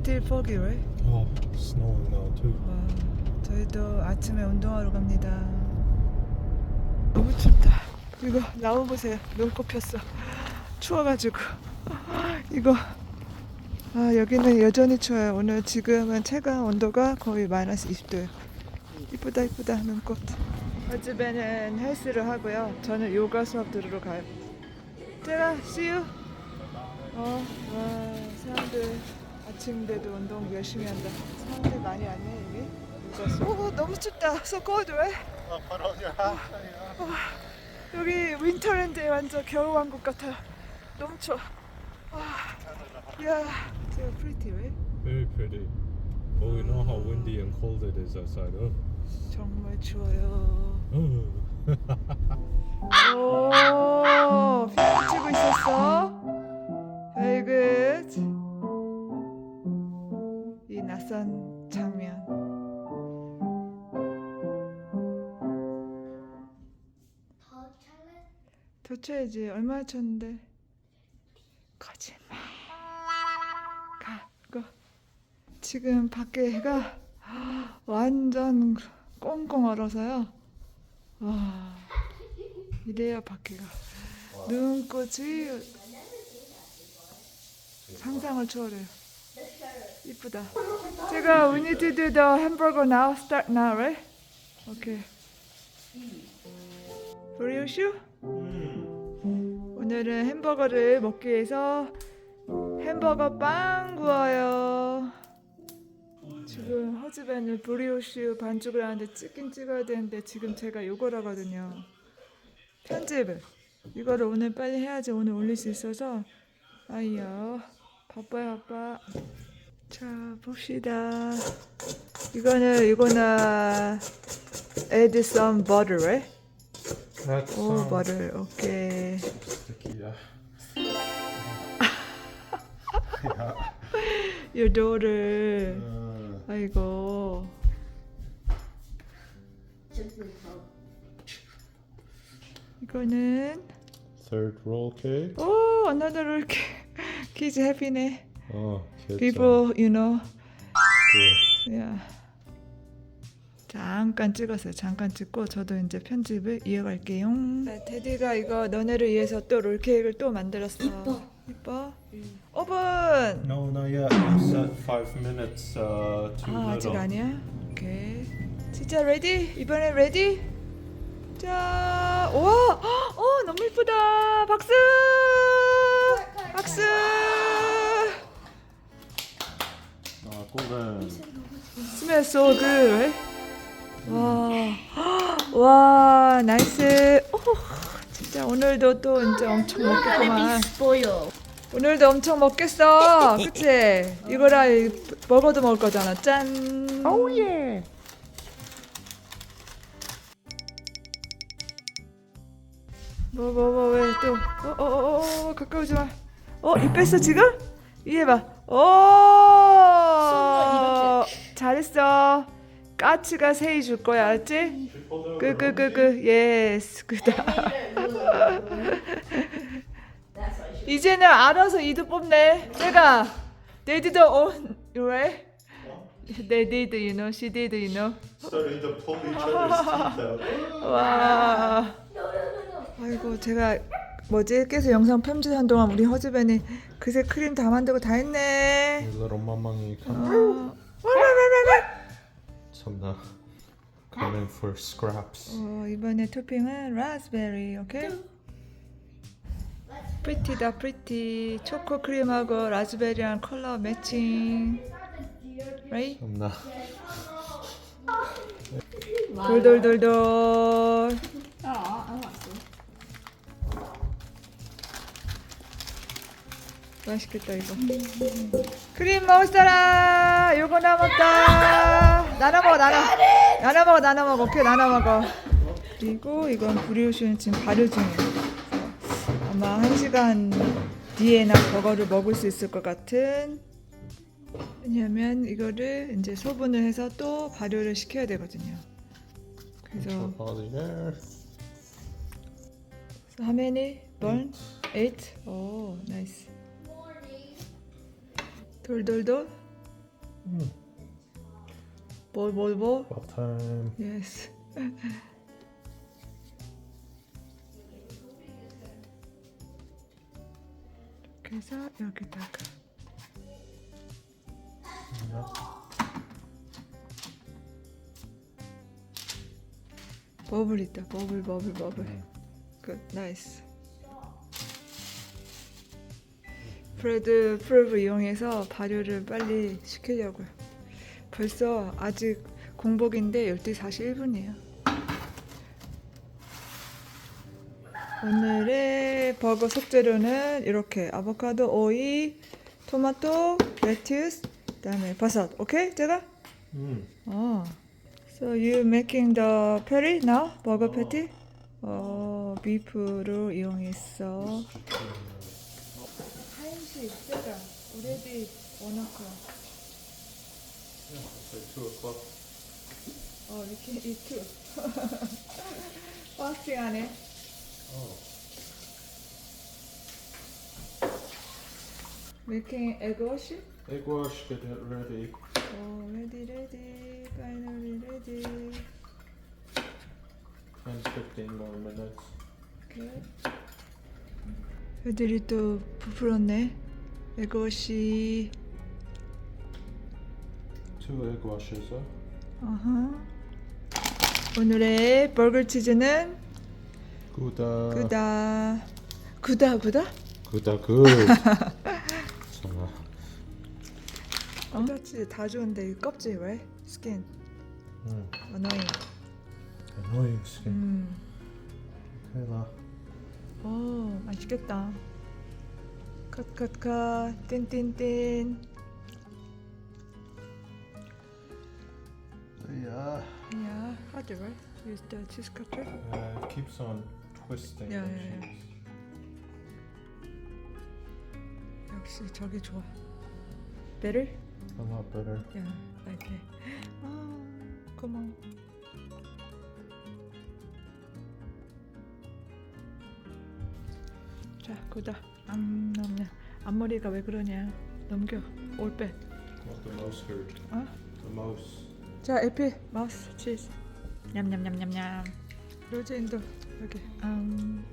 still foggy, right? Oh, snowing now too. 와, 저희도 아침에 운동하러 갑니다. 너무 춥다. 이거 나무 보세요. 눈곱 폈어. 추워가지고. 이거. 아, 여기는 여전히 추워요. 오늘 지금은 체감 온도가 거의 마이너스 20도예요. 이쁘다, 이쁘다, 눈꽃. 어즈배는 헬스를 하고요. 저는 요가 수업 들으러 가요. 제가, see you. 어, 와, 사람들 아침인데도 운동 열심히 한다. 사람들 많이 왔네. 요가 수업. 오, 너무 춥다. So cold, right? hat. 여기 윈터랜드에 완전 겨울 왕국 같아. 너무 추워. 와, 야, 제가 pretty, right? Very pretty. But we know how windy and cold it is outside. Oh. 정말 추워요. Oh. 오, film 찍고 있었어? 쳐야지. 얼마나 쳤는데? 거짓말. 가, 고. 지금 밖에 해가 완전 꽁꽁 얼어서요. 와, 이래요 밖에가. 눈꽃이 상상을 초월해요. 이쁘다. 제가 we need to do the hamburger now. Start now, right? Okay. 브리오슈? 오늘은 햄버거를 먹기 위해서 햄버거 빵 구워요. 지금 허즈밴을 브리오슈 반죽을 하는데 찍긴 찍어야 되는데 지금 제가 요걸 하거든요. 편집을. 이거를 오늘 빨리 해야지 오늘 올릴 수 있어서 아이요 바빠요 바빠. 자 봅시다. 이거는 이거는 add some butter, 오 um, butter, 오케이. Yeah. Your daughter. Uh, 아이고. 이거는 third roll cake. 오 another 이렇게 kids happy네. Oh, kids. are People, you know. cool. Yeah. 잠깐 찍었어요. 잠깐 찍고 저도 이제 편집을 이어갈게요. 네, 테디가 이거 너네를 위해서 또 롤케이크를 또 만들었어. 이뻐. 이뻐? 오븐. No, not yet. You said five minutes uh, too 아, 아직 little. 아니야? 오케이. 진짜 레디? 이번에 레디? 자, 와, 어, 너무 이쁘다. 박수! 박수! Uh, golden. 스멜 so good. 와, 와, 나이스. 오, 진짜 오늘도 또 이제 엄청 먹겠구만. spoil. 오늘도 엄청 먹겠어. 그치? 이거라 먹어도 먹을 거잖아. 짠. Yeah. 뭐뭐 뭐 왜 또? 어어어 어, 어, 가까우지 마. 어, 입 뺐어 지금? 이해 봐. 오! 손으로 잘했어. 까치가 세이 줄 거야, 알았지? 그그그그 예스 그다. 이제는 알아서 이도 뽑네. 내가 they did own right? They did, you know. She did, you know. Starting to pull each other's teeth out. 와. 아이고 제가 뭐지 계속 영상 편집한 동안 우리 허즈벤이 그새 크림 다 만들고 다 했네. Little mamang 어. come. 와라라라 uh, coming for scraps. 어, 이번에 토핑은 라스베리, 오케이? 프리티다 프리티 초코 크림하고 라즈베리랑 컬러 매칭 right? Uh, 돌돌돌돌 Oh, I want 맛있겠다 이거 크림 먹을 사람 요거 남았다 나눠 먹어 나눠 나눠 먹어 나눠 먹어 오케이 나눠 먹어 그리고 이건 브리오슈는 지금 발효 중이에요 아마 한 시간 뒤에나 버거를 먹을 수 있을 것 같은 왜냐면 이거를 이제 소분을 해서 또 발효를 시켜야 되거든요 그래서. So how many? Burn? Eight? Oh, nice. 돌돌돌. 뭘? Bath time. Yes. 그래서 여기다가 버블 있다. 버블, 버블, 버블. 굿, 나이스. 프레드 프로브 이용해서 발효를 빨리 시키려고요. 벌써 아직 공복인데 12시 41분이에요. 오늘의 버거 속재료는 이렇게 아보카도, 오이, 토마토, 레튜스, 그다음에 버섯. 오케이? 제가? Mm. 어. So you making the patty now? 버거 패티? 어, 비프를 이용했어. Already one o'clock. Yeah, it's like 2 o'clock. 어, you can eat too. 파스팅 하네. Oh. Making egg wash? Egg wash, get it ready. 어, ready, ready. Finally ready. 10 15 more minutes. Good. 애들이 또 부풀었네. Wash. Two egg washes? 어허. 오늘의 버거 치즈는 Gouda. 구다. 구다, 구다? Gouda good. 어? 구다 치즈 다 좋은데 이 껍질 왜? 스킨. mm, 어너잉. annoying skin. 음. La. 오, 맛있겠다. 컷컷컷 띵띵띵. Yeah. 야, 하드 right? Use the cheese cutter. Uh, it keeps on twisting. Yeah, the yeah, yeah. cheese. 역시 저게 좋아. Better? A lot better. 야, like that. 아, 고마워. 자, 구다. 안 넘냐. 앞머리가 왜 그러냐. 넘겨. 올빼. The mouse. 어? The mouse. 자, 에피 마우스 치즈. 냠냠냠냠냠. 로즈인도 여기. 음.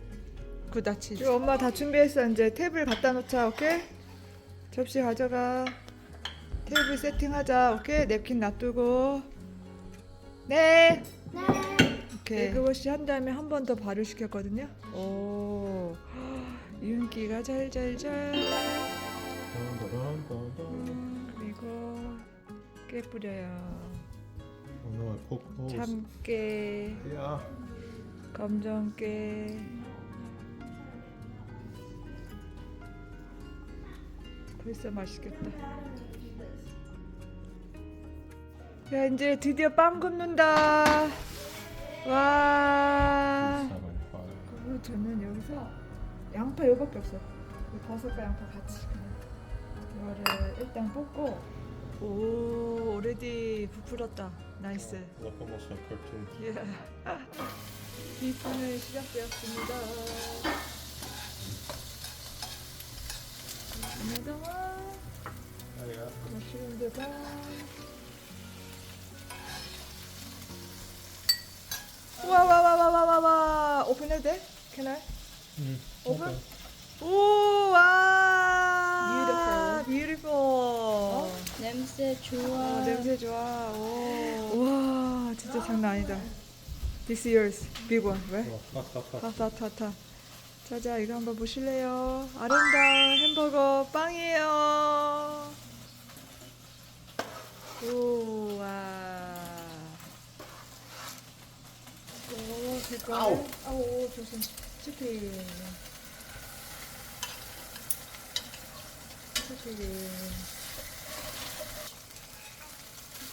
구다 치즈. 엄마 다 준비했어. 이제 테이블 갖다 놓자. 오케이? 접시 가져가. 테이블 세팅하자. 오케이? 냅킨 놔두고. 네. 오케이. 에그워시 한 다음에 한 번 더 발효 시켰거든요. 오. 윤기가 잘잘잘. 음, 그리고 깨 뿌려요. Oh poked holes. 참깨, Yeah. 검정깨. 벌써 맛있겠다. 야 이제 드디어 빵 굽는다. 와. 그리고 저는 여기서 양파 요밖에 없어. 이 버섯과 양파 같이 그냥 이거를 일단 볶고. 오, 오레디 부풀었다. 나이스. Look almost like cartoon. 예. 비판을 시작되었습니다. 하나다와 Oh yeah. 머쉬룸드가 와와와와와와 오픈해도 돼? Can I? Mm. Open? Okay. 오, 와. beautiful. 냄새 좋아. 어, 냄새 좋아. 오. 와, 진짜 장난 아니다. This yours, big one. 왜? 타타타타. 자자, 이거 한번 보실래요? 아름다운 햄버거 빵이에요. 우와. 오, 색깔. 아우. 아우, 조심. 치킨. 치킨.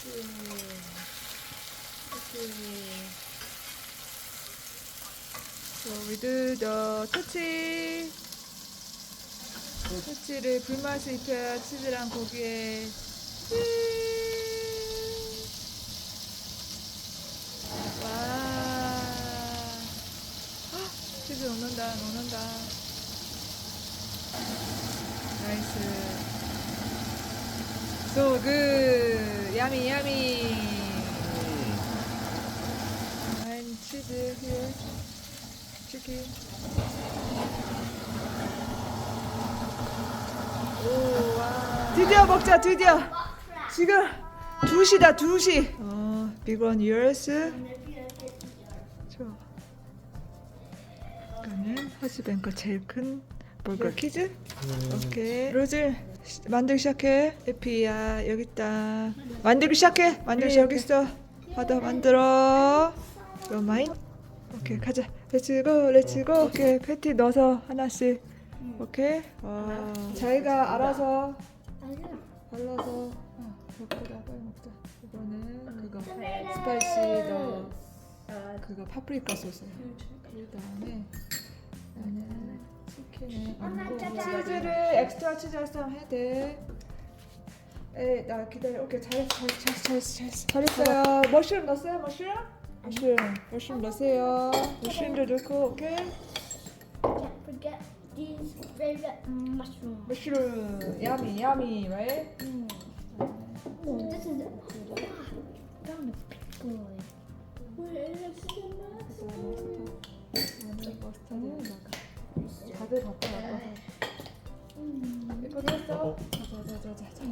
치킨. 치킨. So we do the 토치. 토치를 불맛을 입혀야 치즈랑 고기에. 찌. 와. 헉, 치즈 녹는다, 녹는다. 나이스. So good. Yummy, yummy. And cheese here. Chicken. 오, 와. 드디어 먹자, 드디어. 지금 2시다, 2시. 어, big one yours. 좋아. 이거는 허스뱅거 제일 큰 버거 키즈. 오케이. 로즈 만들기 시작해. 에피야 여기 있다. 만들기 시작해. 만들기 여기 있어. 받아 만들어. 요마인. 오케이 가자. 렛츠고 렛츠고. 오케이 패티 넣어서 하나씩. 오케이. 와. 자기가 알아서 발라서. 어, 먹자 빨리 먹자. 이거는 그거 스파이시 너 그거 파프리카 소스. 그 다음에 나는 얹고 치즈를 엑스트라 치즈 할 사람 해야 돼. 에, 나 기다려. 오케이, 잘했어, 잘했어, 잘했어, 잘했어. 잘했어요. 머쉬룸 넣었어요, 머쉬룸? 머쉬룸, 머쉬룸 넣으세요. 머쉬룸도 넣고, 오케이. Don't forget these favorite mushrooms. 머쉬룸, 야미, 야미, right? Oh, this is a pickle. Where 다들 갖다 놔봐. 예쁘게 했어? 자자 자자자.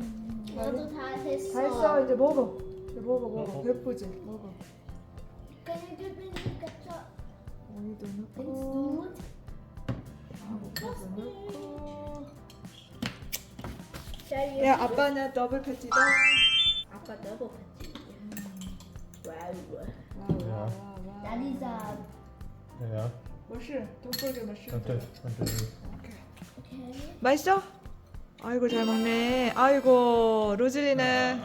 너도 다 했어. 다 했어, 이제 먹어. 이제 먹어, 먹어. 배쁘지? 먹어. 오이도 넣고. 아보카도 넣고. Daddy, 야 아빠는 더블 패티다. 아빠 double patty. Wow. 와와와와. Daddy's uh Yeah. Okay. 맛있어? 아이고 잘 먹네. 아이고 로즐리는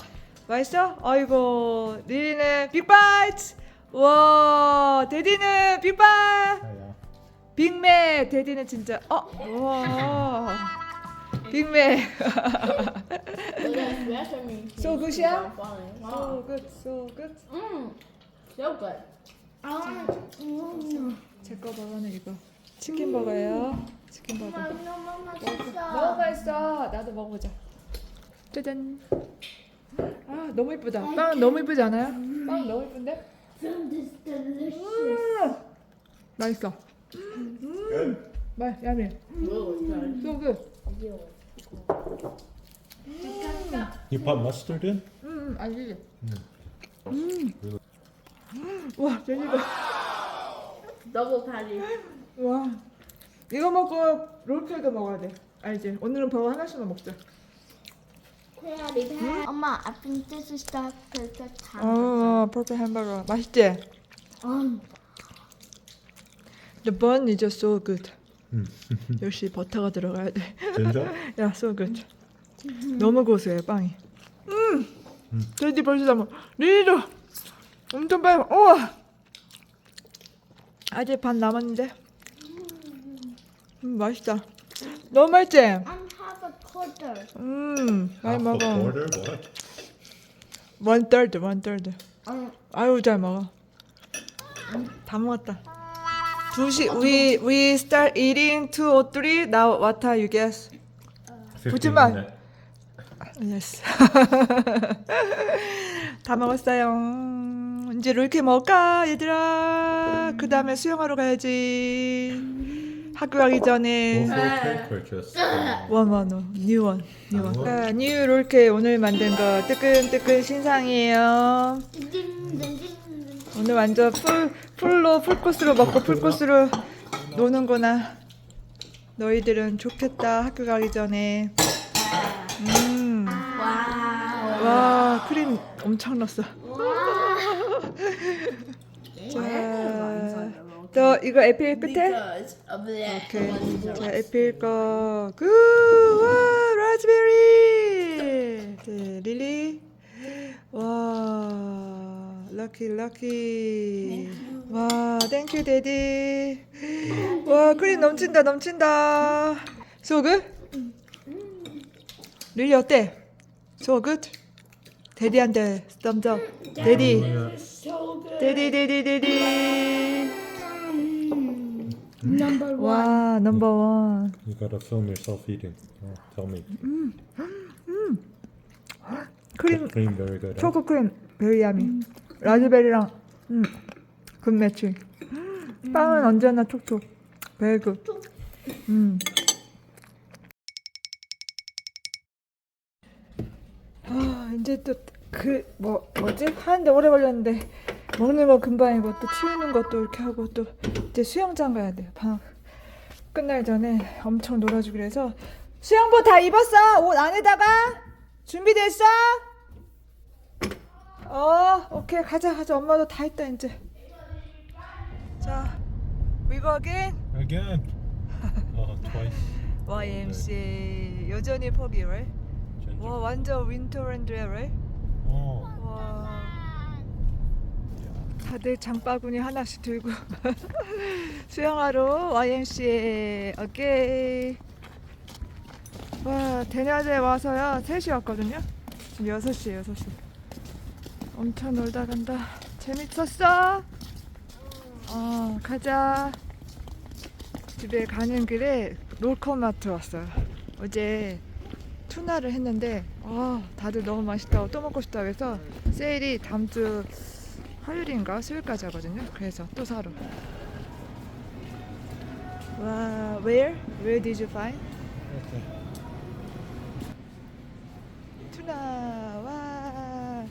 맛있어? 아이고 리리는 빅바이트. 와 데디는 빅바이트. Yeah. 빅맥 데디는 진짜 어 와. 빅맥. So good이야? so good, so good. Mmm. So good. 제거 버거는 이거 치킨 버거예요. 치킨 버거. 너무 너무 맛있어. 맛있어. 나도 먹어보자. 짜잔. 아 너무 이쁘다. 빵 너무 이쁘지 않아요? 빵 너무 이쁜데? Delicious. 음, 맛있어. 음, 맛, 야미. Good. So good. You put mustard in? 음, 알지? 음. 와, 제니가. Double patty. 와. 이거 먹고 롤케이크 먹어야 돼. 알지? 오늘은 버거 하나씩만 먹자. 엄마, I think this is the perfect time. 어, 퍼플 햄버거. 맛있지? Um, The bun is just so good. 음. 역시 버터가 들어가야 돼. Ginger? 야, so good. 너무 고소해 빵이. 음, 돼지 벌써 다 먹. 리리도 엄청 빨리. 먹- 우와. 아직 반 남았는데. 음, 맛있다. 너무 맛있지? and have a quarter. 음, 많이 Half 먹어. quarter? What? One third, one third. Um, 아유 잘 먹어. 다 먹었다. 2시 we we start eating 2 or 3 now what are you guess? 15 Put minute. Yes. 다 먹었어요. 이제 롤케 먹을까 얘들아. 그 다음에 수영하러 가야지. 학교 가기 전에. Uh, 원원원 뉴원 뉴원. 원. 아, 뉴 롤케 오늘 만든 거 뜨끈뜨끈 신상이에요. 오늘 완전 풀 풀로 풀코스로 먹고 풀코스로 노는구나. 너희들은 좋겠다 학교 가기 전에. 음. Wow. 와 크림 엄청 넣었어. 자, 또 이거 에필 끝에. 오케이. 자 에필 거. 굿. 와 라즈베리. 네, 릴리. 와 럭키 럭키. 와 땡큐 데디. 와 크림 넘친다 넘친다. 소그? 릴리 어때? 소그? 데디한테 썸점. 데디. So good. 데디 데디 데디. Number one. 와 넘버 원. You gotta film yourself eating. Oh, tell me. 크림 cream very good. huh? 초코 크림 베리 야미 라즈베리랑 음, 굿 매칭 빵은 언제나 촉촉 베리 굿 음. 아 이제 또 그 뭐 뭐지 하는데 오래 걸렸는데 먹는 거 금방이고 또 치우는 것도 이렇게 하고 또 이제 수영장 가야 돼요 방 끝날 전에 엄청 놀아주기로 해서 수영복 다 입었어 옷 안에다가 준비됐어? 어, 오케이 가자 가자 엄마도 다 했다 이제. 자, we go again. Again. oh, twice. YMCA 여전히 포기, right? 와 완전 right? Oh. 와. 다들 장바구니 하나씩 들고 수영하러 YMCA 오케이. 와 대낮에 와서야 3시 왔거든요. 지금 6시에 6시. 엄청 놀다 간다. 재밌었어? 어 가자. 집에 가는 길에 롤코마트 왔어요. 어제 투나를 했는데 아 다들 너무 맛있다고 또 먹고 싶다고 해서 세일이 다음 주 화요일인가 수요일까지 하거든요. 그래서 또 사러. 와, where? Where did you find? 투나 와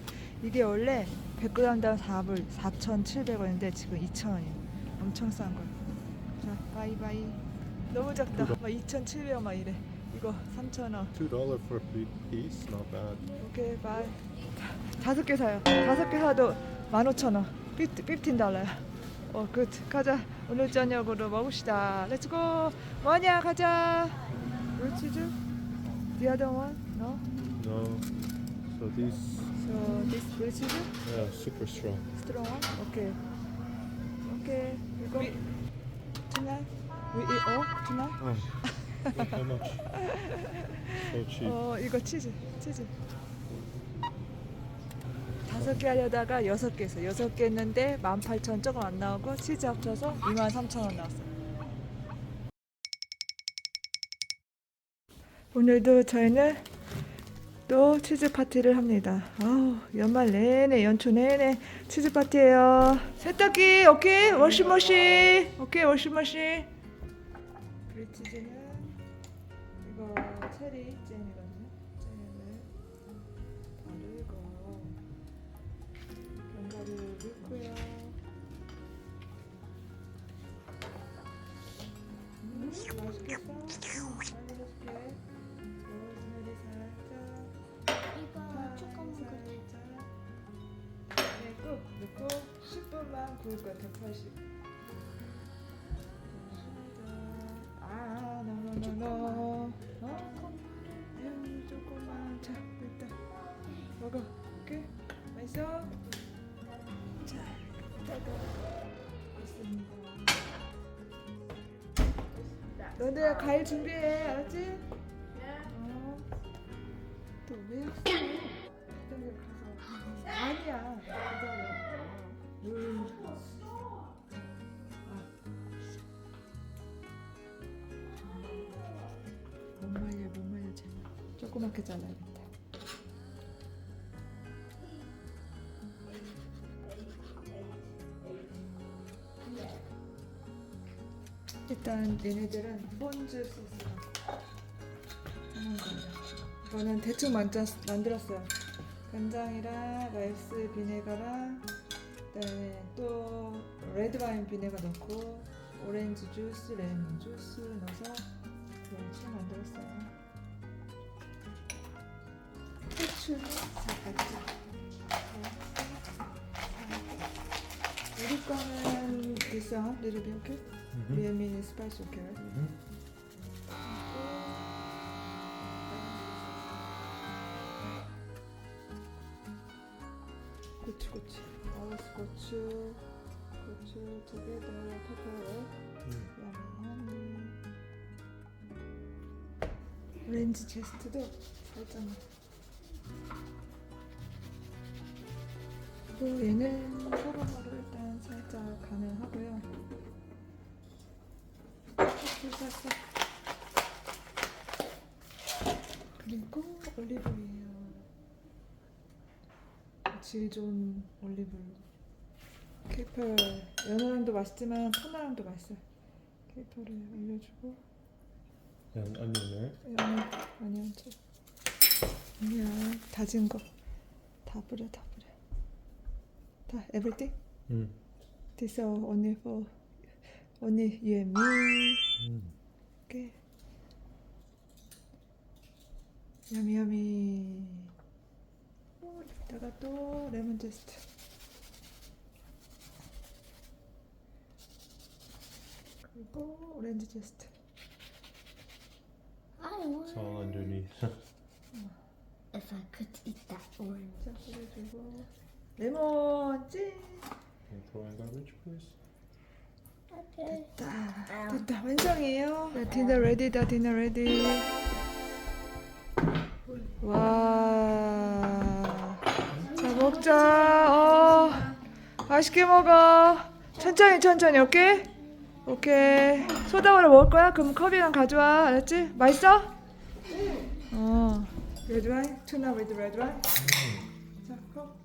이게 원래 100g당 4불 4,700원인데 지금 2,000원이에요. 엄청 싼 거. 자, 바이바이. 너무 작다. 막 2,700원 막 이래. 이거 3,000원. Two dollar for a piece, not bad. 오케이 바이 다섯 개 사요 다섯 개 사도 15,000원 15 달러야 어 굿 가자 오늘 저녁으로 먹읍시다 렛츠 고 뭐냐 가자 물치즈 The other one? No? No. So these, So this 물치즈? yeah, super strong. Strong one? 오케이 오케이 이거 tonight? We eat all tonight? Oh. 어 이거 치즈 치즈. 다섯 개 하려다가 여섯 개 했어 여섯 개 했는데 18,000 조금 안 나오고 치즈 합쳐서 23,000원 나왔어 오늘도 저희는 또 치즈 파티를 합니다. 아우 연말 내내 연초 내내 치즈 파티예요. 세탁기 오케이? 워시머신. 오케이 워시머신. 브리치즈는 이거 체리 잼이거든요. 잼을 바르고 견과류 넣고요. 음, 맛있겠다. 음, 잘 먹을게. 로즈메리 살짝, 이거 파인 조금 그 살짝. 네, 꾹 넣고 10분만 구울 거예요. 180. 아, 노노노노. 어? 음, 조금만. 자, 일단 먹어. 오케이? 맛있어? 자, 있습니다. 너네 과일 준비해, 알았지? 어. 또왜 왔어? 가서. 아니야. 기다려. 음. 못 말려 못 말려 쟤 조그맣게 잘라야겠 일단 얘네들은 폰즈 소스랑 하는 거예요 이거는 대충 만들, 만들었어요 간장이랑 라이스 비네가랑 그다음에 또 레드 와인 비네가 넣고 오렌지 주스, 레몬 주스 넣어서 대충 만들었어요. 후추 살짝. 우리 거는 비싸? Mm-hmm. 리얼미니 스파이스 right? 고추 고추. 아우스 고추 고추 together pepper 야미 오렌지 제스트도 살짝. 그리고 얘는 소금으로 일단 살짝 간을 하고요 살짝 그리고 올리브유 질 좋은 올리브 케이퍼 연어랑도 맛있지만 토나랑도 맛있어 케이퍼를 올려주고. And onion? 연어 많이 얹혀 아니야 다진 거. 다 뿌려 다 뿌려. 다 everything? Mm. this all only for only you and me Mm. 오케이 야미 야미 이따가 또 레몬 제스트 그리고 오렌지 제스트 I It's all want. underneath. If I could eat that orange. 자 뿌려주고 레몬 찐 Can you throw in garbage, please? 됐다. 됐다. 완성이에요. 네, 디너 레디다 디너 레디 와 자 먹자. 어. 맛있게 먹어. 천천히 천천히 오케이? 오케이. 소다우로 먹을 거야? 그럼 컵이랑 가져와. 알았지? 맛있어? 어. 레드 와인? 투나 레드 와인? 자 컵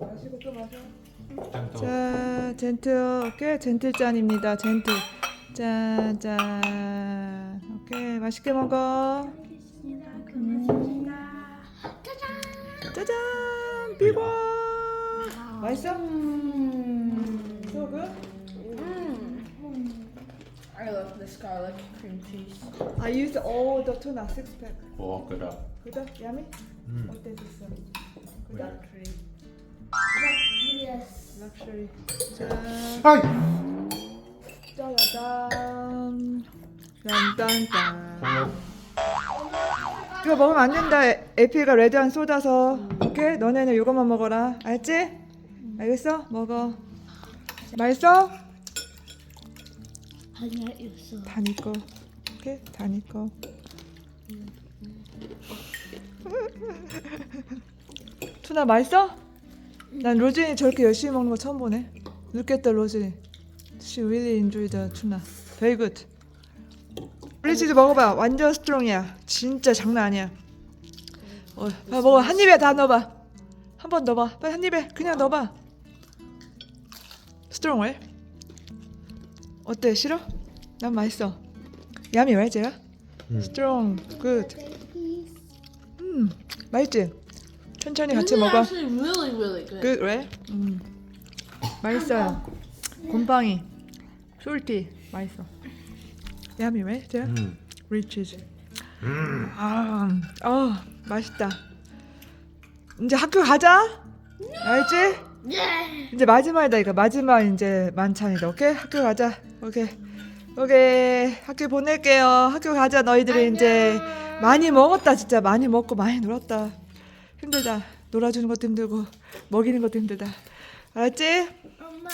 마시고 또 마셔 Gentle. 자, 젠틀, 오케이, 젠틀 잔입니다. 젠틀. 짠, 짠. 오케이, 맛있게 먹어. 짜잔, 비고. 맛있어? So good? I love this garlic cream cheese. I used all the tuna six pack. Walk it up. 그다? 야미? Mm. 어때 됐어? 그다? Yes. 럭셔리. 그거 먹으면 안 된다. 에- 에피가 레드한 쏟아서. 오케이? 너네는 이것만 먹어라. 알지? 알겠어? 먹어. 맛있어? 아니야, 있어. 다네 거. 오케이? 다네 거. 투나 맛있어? 난 로진이 저렇게 열심히 먹는 거 처음 보네. Look at the 로진이. She really enjoyed the tuna. Very good. 리치도 먹어봐. 완전 스트롱이야. 진짜 장난 아니야. 어, 봐, 먹어. 한 입에 다 넣어봐. 한 번 넣어봐. 빨리 한 입에 그냥 넣어봐. 스트롱해? 어때? 싫어? 난 맛있어. 야미 왜 제가? 음. 스트롱, 굿. 음, 맛있지? 천천히 같이 먹어. actually really, really good. 굿 왜? 음, 맛있어요. 곰팡이, 솔티, 맛있어. 야미 왜 제가? Mm. 리치즈. 아, 어, 맛있다. 이제 학교 가자. 알지? 이제 마지막이다 이거 마지막 이제 만찬이다. 오케이 학교 가자. 오케이 오케이 학교 보낼게요. 학교 가자 너희들이 이제 많이 먹었다 진짜 많이 먹고 많이 놀았다. 힘들다. 놀아주는 것도 힘들고 먹이는 것도 힘들다. 알았지? 엄마,